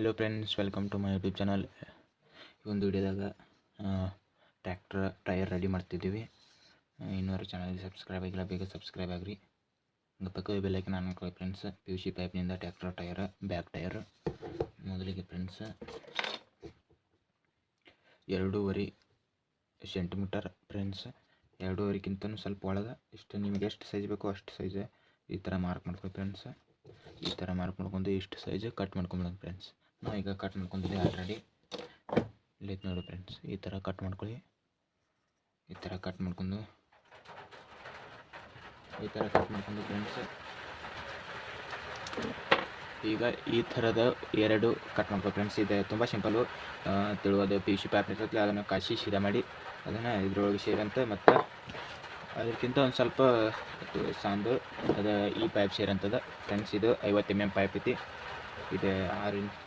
Hello friends welcome to my YouTube channel ಈ ಒಂದು ವಿಡಿಯೋದಾಗ tractor tyre ready ಮಾಡ್ತಿದ್ದೀವಿ. ಇನ್ನೂರು ಚಾನಲ್ಗೆ ಸಬ್ಸ್ಕ್ರೈಬ್ ಆಗಿಲ್ಲ, ಬೇಗ ಸಬ್ಸ್ಕ್ರೈಬ್ ಆಗಿರಿ. ಪಕ್ಕ ಬೆಲ್ಲೈಕನ್ ಆನ್ ಅನ್ಕೊಳ್ಳಿ ಫ್ರೆಂಡ್ಸ್ ಪಿ ಯು ಸಿ ಪೈಪ್ನಿಂದ ಟ್ಯಾಕ್ಟ್ರ್ ಟೈರ್ ಬ್ಯಾಕ್ ಟೈರ್ ಮೊದಲಿಗೆ ಫ್ರೆಂಡ್ಸ್ ಎರಡೂವರೆ ಸೆಂಟಿಮೀಟರ್ ಫ್ರೆಂಡ್ಸ್ ಎರಡೂವರೆಗಿಂತನೂ ಸ್ವಲ್ಪ ಒಳಗೆ, ಇಷ್ಟು ನಿಮಗೆ ಎಷ್ಟು ಸೈಜ್ ಬೇಕೋ ಅಷ್ಟು ಸೈಜ್ ಈ ಥರ ಮಾರ್ಕ್ ಮಾಡ್ಕೊಳ್ಳಿ ಫ್ರೆಂಡ್ಸ್ ಈ ಥರ ಮಾರ್ಕ್ ಮಾಡ್ಕೊಂಡು ಇಷ್ಟು ಸೈಜ್ ಕಟ್ ಮಾಡ್ಕೊಂಬಿಡೋಣ ಫ್ರೆಂಡ್ಸ್ ನಾವು ಈಗ ಕಟ್ ಮಾಡ್ಕೊಂಡಿದ್ದೀವಿ ಆಲ್ರೆಡಿ ಇಲ್ಲೈತೆ ನೋಡಿ ಫ್ರೆಂಡ್ಸ್ ಈ ಥರ ಕಟ್ ಮಾಡ್ಕೊಳ್ಳಿ. ಈ ಥರ ಕಟ್ ಮಾಡ್ಕೊಂಡು. ಈ ಥರ ಕಟ್ ಮಾಡ್ಕೊಂಡು ಫ್ರೆಂಡ್ಸ್ ಈಗ ಈ ಥರದ ಎರಡು ಕಟ್ ಮಾಡ್ಕೊ ಫ್ರೆಂಡ್ಸ್ ಇದೆ ತುಂಬ ಸಿಂಪಲ್ಲು ತಿಳುವುದು ಪಿ ಸಿ ಪ್ಯಾಪ್ ಇರ್ತೈತಿ, ಅದನ್ನು ಕಾಶಿ ಶೀದ ಮಾಡಿ, ಅದನ್ನು ಇದ್ರೊಳಗೆ ಸೇರಂತೆ ಮತ್ತು ಅದಕ್ಕಿಂತ ಒಂದು ಸ್ವಲ್ಪ ಸಾಂದು ಅದು ಈ ಪೈಪ್ ಸೇರಂತದ. ಫ್ರೆಂಡ್ಸ್ ಇದು ಐವತ್ತು ಎಂ ಎಂ ಪೈಪ್ ಐತಿ. ಇದು ಆರು ಇಂಚ್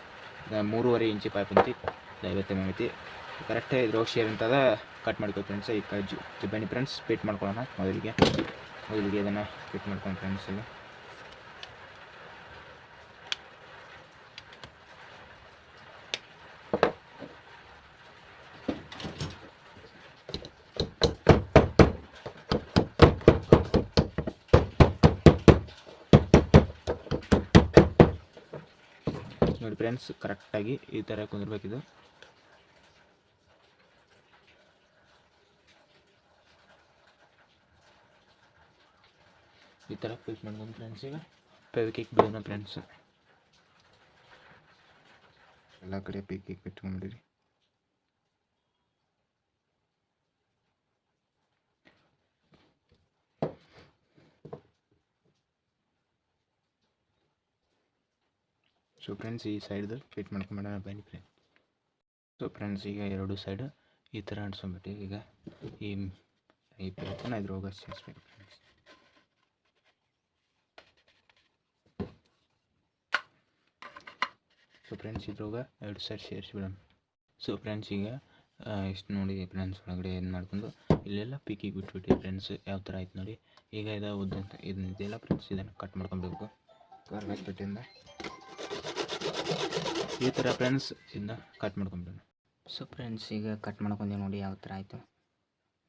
ಮೂರುವರೆ ಇಂಚಿ ಪೈಪ್ ಅಂತಿ ಐವತ್ತು ಎಂ ಎಂ ಐತಿ. ಕರೆಕ್ಟ್ ಇದ್ರೊಳಗೆ ಶೇರ್ ಅಂತದ ಕಟ್ ಮಾಡ್ಕೋ ಫ್ರೆಂಡ್ಸ್ ಈ ಕಜ್ಜು ಬನ್ನಿ ಫ್ರೆಂಡ್ಸ್ ಫಿಟ್ ಮಾಡ್ಕೊಳ್ಳೋಣ ಮೊದಲಿಗೆ. ಮೊದಲಿಗೆ ಇದನ್ನು ಫಿಟ್ ಮಾಡ್ಕೊಂಡು ಫ್ರೆಂಡ್ಸ್ ಇಲ್ಲಿ ನೋಡಿ ಫ್ರೆಂಡ್ಸ್ ಕರೆಕ್ಟಾಗಿ ಈ ಥರ ಕುಂದಿರ್ಬೇಕಿದು. ಈ ಥರ ಫಿಕ್ಸ್ ಮಾಡ್ಕೊಂಡು ಫ್ರೆಂಡ್ಸ್ ಈಗ. ಪೆವಿಕಿಕ್ ಬಿಡೋಣ ಫ್ರೆಂಡ್ಸ್ ಎಲ್ಲ ಕಡೆ ಪಿಕಿಕ್ ಬಿಟ್ಕೊಂಡ್ಬಿಡಿರಿ ಸೊ ಫ್ರೆಂಡ್ಸ್ ಈ ಸೈಡ್ದು ಫಿಟ್ ಮಾಡ್ಕೊಂಬಿಡೋಣ ಬನ್ನಿ ಫ್ರೆಂಡ್ಸ್ ಸೊ ಫ್ರೆಂಡ್ಸ್ ಈಗ ಎರಡು ಸೈಡ್ ಈ ಥರ ಅಂಟ್ಸ್ಕೊಂಬಿಟ್ಟು ಈಗ ಈ ಈ ಪೇಪರ್ನ ಇದ್ರೊಳಗೆ ಸೇರಿಸ್ಬೇಕು ಫ್ರೆಂಡ್ಸ್ ಸೊ ಫ್ರೆಂಡ್ಸ್ ಇದ್ರೊಳಗೆ ಎರಡು ಸೈಡ್ ಸೇರಿಸ್ಬಿಡೋಣ. ಸೊ ಫ್ರೆಂಡ್ಸ್ ಈಗ ಇಷ್ಟು ನೋಡಿ ಫ್ರೆಂಡ್ಸ್ ಒಳಗಡೆ ಏನು ಮಾಡ್ಕೊಂಡು, ಇಲ್ಲೆಲ್ಲ ಪೀಕಿಗೆ ಬಿಟ್ಬಿಟ್ಟು ಫ್ರೆಂಡ್ಸ್ ಯಾವ ಥರ ಆಯ್ತು ನೋಡಿ. ಈಗ ಇದು ಇದನ್ನ ಇದೆಲ್ಲ ಫ್ರೆಂಡ್ಸ್ ಇದನ್ನು ಕಟ್ ಮಾಡ್ಕೊಬೇಕು ಕಾರ್ಬೆಟ್ ಬಿಟ್ಟಿಂದ ಈ ಥರ ಫ್ರೆಂಡ್ಸ್ ಇದನ್ನ ಕಟ್ ಮಾಡ್ಕೊಂಬಿಡೋಣ. ಸೊ ಫ್ರೆಂಡ್ಸ್ ಈಗ ಕಟ್ ಮಾಡ್ಕೊಂಡೆ ನೋಡಿ ಯಾವ ಥರ ಆಯಿತು.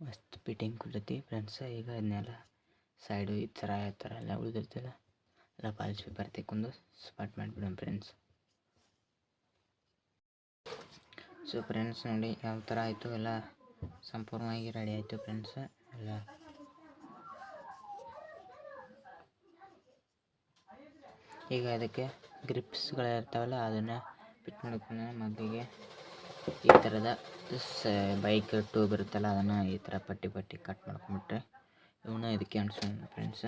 ಮಸ್ತ್ ಫಿಟ್ಟಿಂಗ್ ಕೊಡ್ತೈತಿ ಫ್ರೆಂಡ್ಸ್ ಈಗ ಇದನ್ನೆಲ್ಲ ಸೈಡು ಈ ಥರ ಯಾವ ಥರ ಎಲ್ಲ ಉಳಿದಿರ್ತಲ್ಲ ಎಲ್ಲ ಪಾಲಿಶ್ ಪೇಪರ್ ತೆಕ್ಕೊಂಡು ಸ್ಪಾಟ್ ಮಾಡಿಬಿಡೋಣ ಫ್ರೆಂಡ್ಸ್ ಸೊ ಫ್ರೆಂಡ್ಸ್ ನೋಡಿ ಯಾವ ಥರ ಆಯಿತು, ಎಲ್ಲ ಸಂಪೂರ್ಣವಾಗಿ ರೆಡಿ ಆಯಿತು ಫ್ರೆಂಡ್ಸ್ ಎಲ್ಲ. ಈಗ ಅದಕ್ಕೆ ಗ್ರಿಪ್ಸ್ಗಳು ಇರ್ತಾವಲ್ಲ, ಅದನ್ನು ಫಿಟ್ ಮಾಡ್ಕೊಂಡು ಮೊದಲಿಗೆ ಈ ಥರದ ಬೈಕ್ ಟ್ಯೂಬ್ ಇರುತ್ತಲ್ಲ ಅದನ್ನು ಈ ಥರ ಪಟ್ಟಿ ಪಟ್ಟಿ ಕಟ್ ಮಾಡ್ಕೊಂಬಿಟ್ರೆ ಇವನ್ನ ಇದಕ್ಕೆ ಅನ್ಸೋಣ ಫ್ರೆಂಡ್ಸ್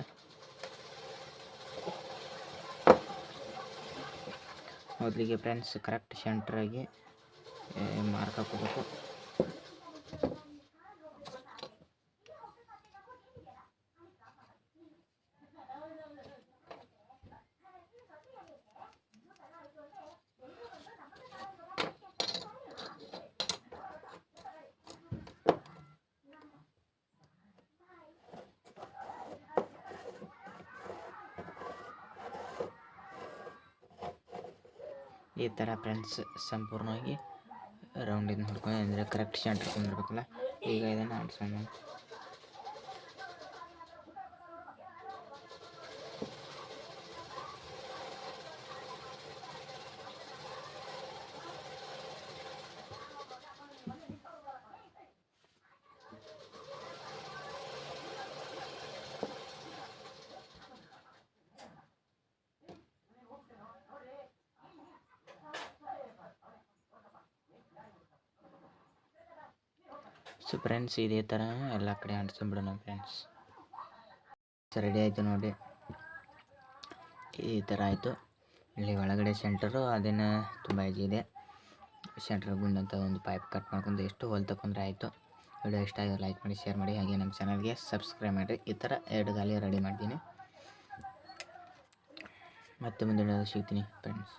ಮೊದಲಿಗೆ ಫ್ರೆಂಡ್ಸ್ ಕರೆಕ್ಟ್ ಸೆಂಟ್ರಾಗಿ ಮಾರ್ಕ್ ಹಾಕೋಬೇಕು ಈ ಥರ ಫ್ರೆಂಡ್ಸ್ ಸಂಪೂರ್ಣವಾಗಿ ರೌಂಡಿಂದ ನೋಡ್ಕೊಂಡು ಅಂದರೆ ಕರೆಕ್ಟ್ ಸೆಂಟ್ರ್ ಹಿಡ್ಕೊಂಡಿರ್ಬೇಕಲ್ಲ? ಈಗ ಇದನ್ನು ಆಡ್ಸೋಣ. ಸೊ ಫ್ರೆಂಡ್ಸ್ ಇದೇ ಥರ ಎಲ್ಲ ಕಡೆ ಅಂಟಿಸ್ಕೊಂಬಿಡೋಣ ಫ್ರೆಂಡ್ಸ್ ರೆಡಿ ಆಯಿತು ನೋಡಿ. ಈ ಥರ ಆಯಿತು. ಇಲ್ಲಿ ಒಳಗಡೆ ಸೆಂಟರು ಅದೇನು ತುಂಬ ಈಜಿ ಇದೆ. ಸೆಂಟ್ರ್ ಗುಂಡಂತ ಒಂದು ಪೈಪ್ ಕಟ್ ಮಾಡ್ಕೊಂಡು ಎಷ್ಟು ಹೋಲ್ ತಗೊಂಡ್ರೆ ಆಯಿತು. ವಿಡಿಯೋ ಇಷ್ಟ ಆಗಿದ್ರೆ ಲೈಕ್ ಮಾಡಿ ಶೇರ್ ಮಾಡಿ. ಹಾಗೆ ನಮ್ಮ ಚಾನಲ್ಗೆ ಸಬ್ಸ್ಕ್ರೈಬ್ ಮಾಡಿರಿ. ಈ ಥರ ಎರಡು ಗಾಲಿ ರೆಡಿ ಮಾಡ್ತೀನಿ. ಮತ್ತೆ ಮುಂದಿನ ಸಿಗ್ತೀನಿ ಫ್ರೆಂಡ್ಸ್